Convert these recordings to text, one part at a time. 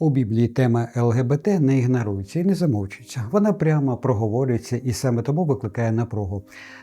У Біблії тема ЛГБТ не ігнорується і не замовчується. Вона прямо проговорюється і саме тому викликає напругу.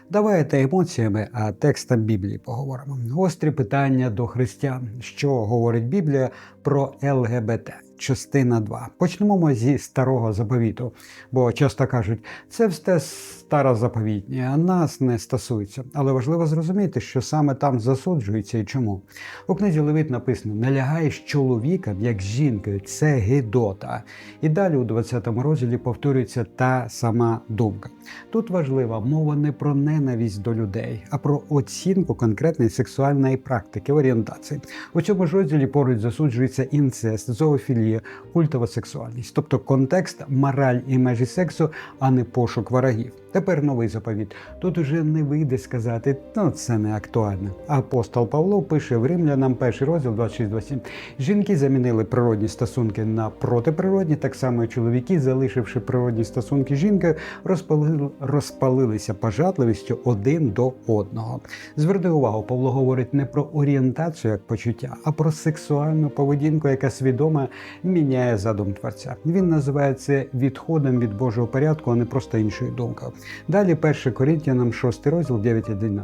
Давайте емоціями, а текстом Біблії поговоримо. Гострі питання до християн. Що говорить Біблія про ЛГБТ? Частина 2. Почнемо ми зі старого заповіту, бо часто кажуть, це все старозаповітнє, а нас не стосується. Але важливо зрозуміти, що саме там засуджується і чому. У книзі Левит написано: не лягай з чоловіком, як з жінкою, це гидота. І далі у 20 розділі повторюється та сама думка. Тут важлива мова не про ненависть до людей, а про оцінку конкретної сексуальної практики орієнтації. У цьому ж розділі поруч засуджується інцест, зоофілія, культова сексуальність, тобто контекст, мораль і межі сексу, а не пошук ворогів. Тепер новий заповіт. Тут уже не вийде сказати, ну це не актуально. Апостол Павло пише в Римлянам перший розділ 26-27. Жінки замінили природні стосунки на протиприродні, так само і чоловіки, залишивши природні стосунки жінкою, розпалили, розпалилися пожадливістю один до одного. Зверни увагу, Павло говорить не про орієнтацію як почуття, а про сексуальну поведінку, яка свідомо міняє задум творця. Він називає це відходом від Божого порядку, а не просто іншою думкою. Далі 1 Коринтянам 6 розділ 9-11.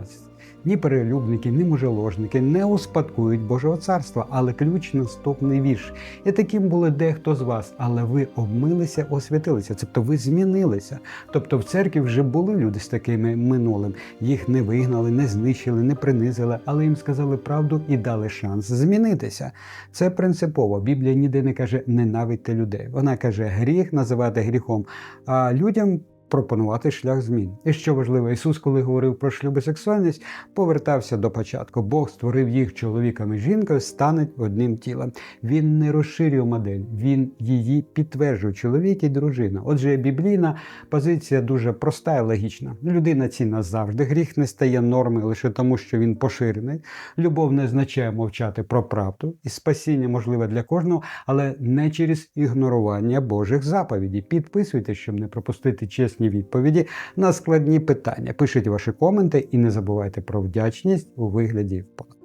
Ні перелюбники, ні мужеложники не успадкують Божого царства, але ключ наступний вірш. І таким були дехто з вас, але ви обмилися, освятилися, тобто ви змінилися. Тобто в церкві вже були люди з такими минулим. Їх не вигнали, не знищили, не принизили, але їм сказали правду і дали шанс змінитися. Це принципово. Біблія ніде не каже ненавидьте людей. Вона каже гріх називати гріхом, а людям пропонувати шлях змін. І що важливо, Ісус, коли говорив про шлюб і сексуальність, повертався до початку. Бог створив їх чоловіком і жінкою, стануть одним тілом. Він не розширює модель, він її підтверджує чоловік і дружина. Отже, біблійна позиція дуже проста і логічна. Людина цінна завжди. Гріх не стає нормою лише тому, що він поширений. Любов не означає мовчати про правду, і спасіння можливе для кожного, але не через ігнорування Божих заповідей. Підписуйтесь, щоб не пропустити чесні відповіді на складні питання. Пишіть ваші коменти і не забувайте про вдячність у вигляді вподобайки.